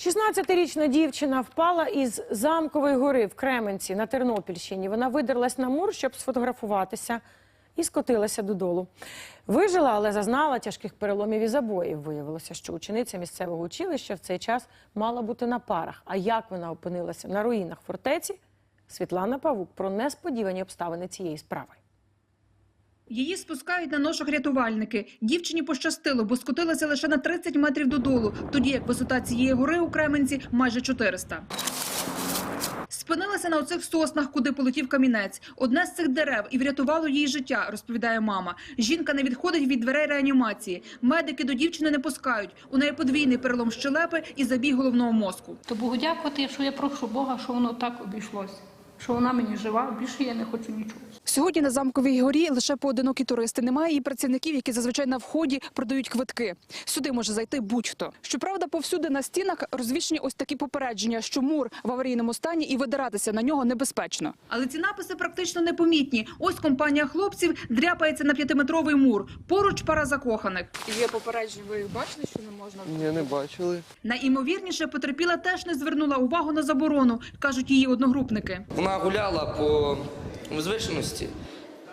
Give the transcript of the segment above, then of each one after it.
16-річна дівчина впала із замкової гори в Кременці на Тернопільщині. Вона видерлась на мур, щоб сфотографуватися, і скотилася додолу. Вижила, але зазнала тяжких переломів і забоїв. Виявилося, що учениця місцевого училища в цей час мала бути на парах. А як вона опинилася на руїнах фортеці? Світлана Павук про несподівані обставини цієї справи. Її спускають на ношах рятувальники. Дівчині пощастило, бо скотилася лише на 30 метрів додолу, тоді як висота цієї гори у Кременці майже 400. Спинилася на оцих соснах, куди полетів камінець. Одне з цих дерев і врятувало їй життя, розповідає мама. Жінка не відходить від дверей реанімації. Медики до дівчини не пускають. У неї подвійний перелом щелепи і забій головного мозку. То Богу дякувати, що я прошу Бога, що воно так обійшлося. Що вона мені жива, більше я не хочу нічого. Сьогодні на замковій горі лише поодинокі туристи. Немає і працівників, які зазвичай на вході продають квитки. Сюди може зайти будь-хто. Щоправда, повсюди на стінах розвішені ось такі попередження, що мур в аварійному стані і видиратися на нього небезпечно. Але ці написи практично непомітні. Ось компанія хлопців дряпається на п'ятиметровий мур. Поруч пара закоханих. Є попередження, ви бачили, що не можна? Ні, не бачили. Найімовірніше, потерпіла теж не звернула увагу на заборону, кажуть її одногрупники. Вона гуляла по возвишеності,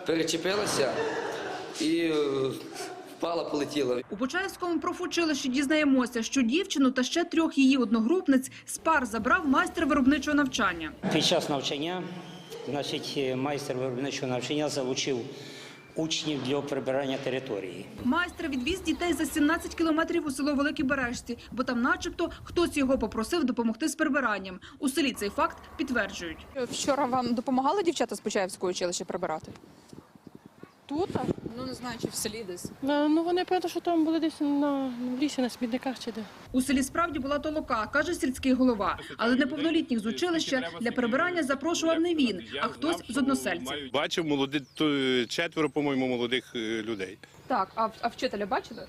перечепилася і е, впала, полетіла. У Почаївському профучилищі дізнаємося, що дівчину та ще трьох її одногрупниць з пар забрав майстер виробничого навчання. Під час навчання, значить, майстер виробничого навчання залучив учнів для прибирання території. Майстер відвіз дітей за 17 кілометрів у село Великі Бережці, бо там, начебто, хтось його попросив допомогти з прибиранням. У селі цей факт підтверджують. Вчора вам допомагали дівчата з Почаївського училища прибирати? Тут? Ну не знаю, чи в селі десь. Ну, ну вони певно, що там були десь на в лісі, на смітниках чи де. У селі справді була толока, каже сільський голова. Але неповнолітніх з училища для прибирання запрошував не він, а хтось з односельців. Бачив молоді, то четверо, по-моєму, молодих е, людей. Так, а, а вчителя бачили?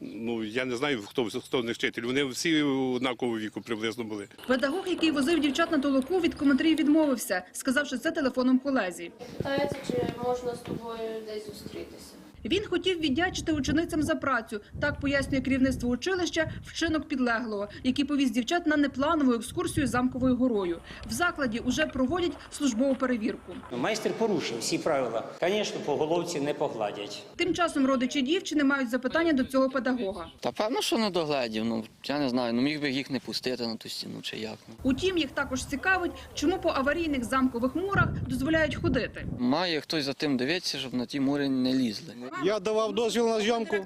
Ну я не знаю, хто хто з них вчитель. Вони всі однакового віку приблизно були. Педагог, який возив дівчат на толоку, від коментарів відмовився, сказавши це телефоном колезі. Питається, чи можна з тобою десь зустрітися. Він хотів віддячити ученицям за працю. Так пояснює керівництво училища вчинок підлеглого, який повіз дівчат на непланову екскурсію замковою горою. В закладі уже проводять службову перевірку. Майстер порушив всі правила. Звісно, по головці не погладять. Тим часом родичі дівчини мають запитання до цього педагога. Та певно, що не догледів. Ну я не знаю. Ну міг би їх не пустити на ту стіну чи як. Ну. Утім, їх також цікавить, чому по аварійних замкових мурах дозволяють ходити. Має хтось за тим дивитися, щоб на ті мури не лізли. Я давав дозвіл на зйомку.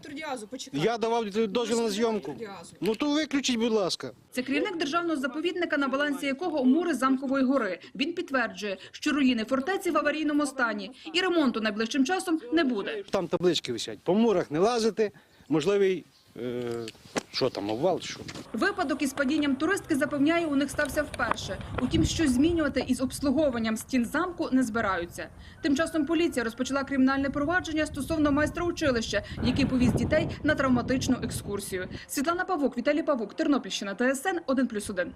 Я давав дозвіл на зйомку. Ну то виключіть, будь ласка. Це керівник державного заповідника, на балансі якого мури замкової гори. Він підтверджує, що руїни фортеці в аварійному стані і ремонту найближчим часом не буде. Там таблички висять. По мурах не лазити. Можливий, що там, обвал, що. Випадок із падінням туристки запевняє, у них стався вперше. Утім, щось змінювати із обслуговуванням стін замку не збираються. Тим часом поліція розпочала кримінальне провадження стосовно майстра училища, який повіз дітей на травматичну екскурсію. Світлана Павук, Віталій Павук, Тернопільщина, ТСН 1+,1.